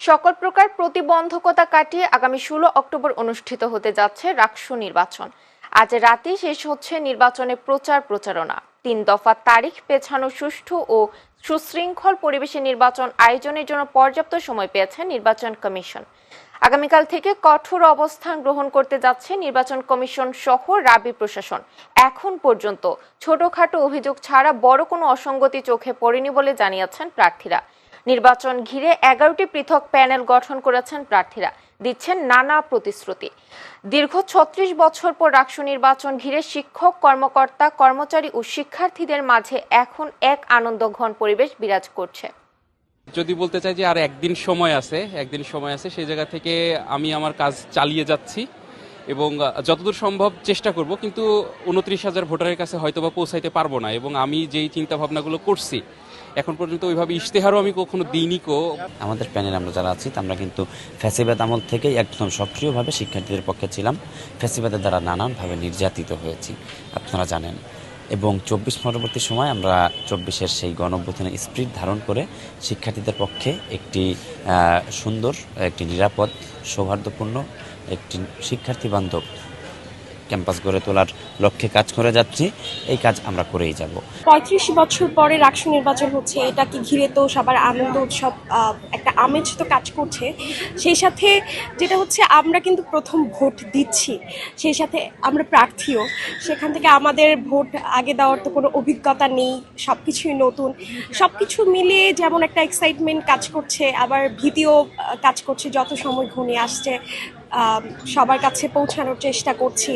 সকল প্রকার প্রতিবন্ধকতা কাটিয়ে আগামী ষোলো অক্টোবর অনুষ্ঠিত হতে যাচ্ছে রাকসু নির্বাচন। আজ রাতে শেষ হচ্ছে নির্বাচনে প্রচার প্রচারণা। তিন দফা তারিখ পেছানো সুষ্ঠু ও সুশৃঙ্খল পরিবেশে নির্বাচন আয়োজনের জন্য পর্যাপ্ত সময় পেয়েছে নির্বাচন কমিশন। আগামীকাল থেকে কঠোর অবস্থান গ্রহণ করতে যাচ্ছে নির্বাচন কমিশন সহ রাবি প্রশাসন। এখন পর্যন্ত ছোটখাটো অভিযোগ ছাড়া বড় কোনো অসঙ্গতি চোখে পড়েনি বলে জানিয়েছেন প্রার্থীরা। নির্বাচন ঘিরে এগারোটি পৃথক প্যানেল গঠন করেছেন প্রার্থীরা। দিচ্ছেন নানা প্রতিশ্রুতি। দীর্ঘ ছত্রিশ বছর পর রাষ্ট্র নির্বাচন ঘিরে শিক্ষক, কর্মকর্তা, কর্মচারী ও শিক্ষার্থীদের মাঝে এখন এক আনন্দঘন পরিবেশ বিরাজ করছে। যদি বলতে চাই যে আর একদিন সময় আছে, একদিন সময় আছে, সেই জায়গা থেকে আমি আমার কাজ চালিয়ে যাচ্ছি এবং যতদূর সম্ভব চেষ্টা করব, কিন্তু উনত্রিশ হাজার ভোটারের কাছে হয়তো বা পৌঁছাইতে পারব না এবং আমি যেই চিন্তা ভাবনাগুলো করছি এখন পর্যন্ত ওইভাবে ইশতেহারও আমি কখনো দিইনি কো। আমাদের প্যানেল আমরা যারা আছি, আমরা কিন্তু ফ্যাসিবাদ আমল থেকেই একদম সক্রিয়ভাবে শিক্ষার্থীদের পক্ষে ছিলাম। ফ্যাসিবাদের দ্বারা নানানভাবে নির্যাতিত হয়েছি, আপনারা জানেন। এবং চব্বিশ পরবর্তী সময় আমরা চব্বিশের সেই গণঅভ্যুত্থানের স্পিরিট ধারণ করে শিক্ষার্থীদের পক্ষে একটি সুন্দর, একটি নিরাপদ, সৌহার্দ্যপূর্ণ একটি শিক্ষার্থী বান্ধব ক্যাম্পাস গড়ে তোলার লক্ষ্যে কাজ করে যাচ্ছি। এই কাজ আমরা করেই যাব। পঁয়ত্রিশ বছর পরে রাষ্ট্র নির্বাচন হচ্ছে এটাকে ঘিরে তো সবার আনন্দ, উৎসব একটা আমেজ তো কাজ করছে। সেই সাথে যেটা হচ্ছে, আমরা কিন্তু প্রথম ভোট দিচ্ছি, সেই সাথে আমরা প্রার্থীও। সেখান থেকে আমাদের ভোট আগে দেওয়ার তো কোনো অভিজ্ঞতা নেই সব কিছুই নতুন। সব কিছু মিলিয়ে যেমন একটা এক্সাইটমেন্ট কাজ করছে, আবার ভীতিও কাজ করছে, যত সময় ঘনিয়ে আসছে সবার কাছে পৌঁছানোর চেষ্টা করছি।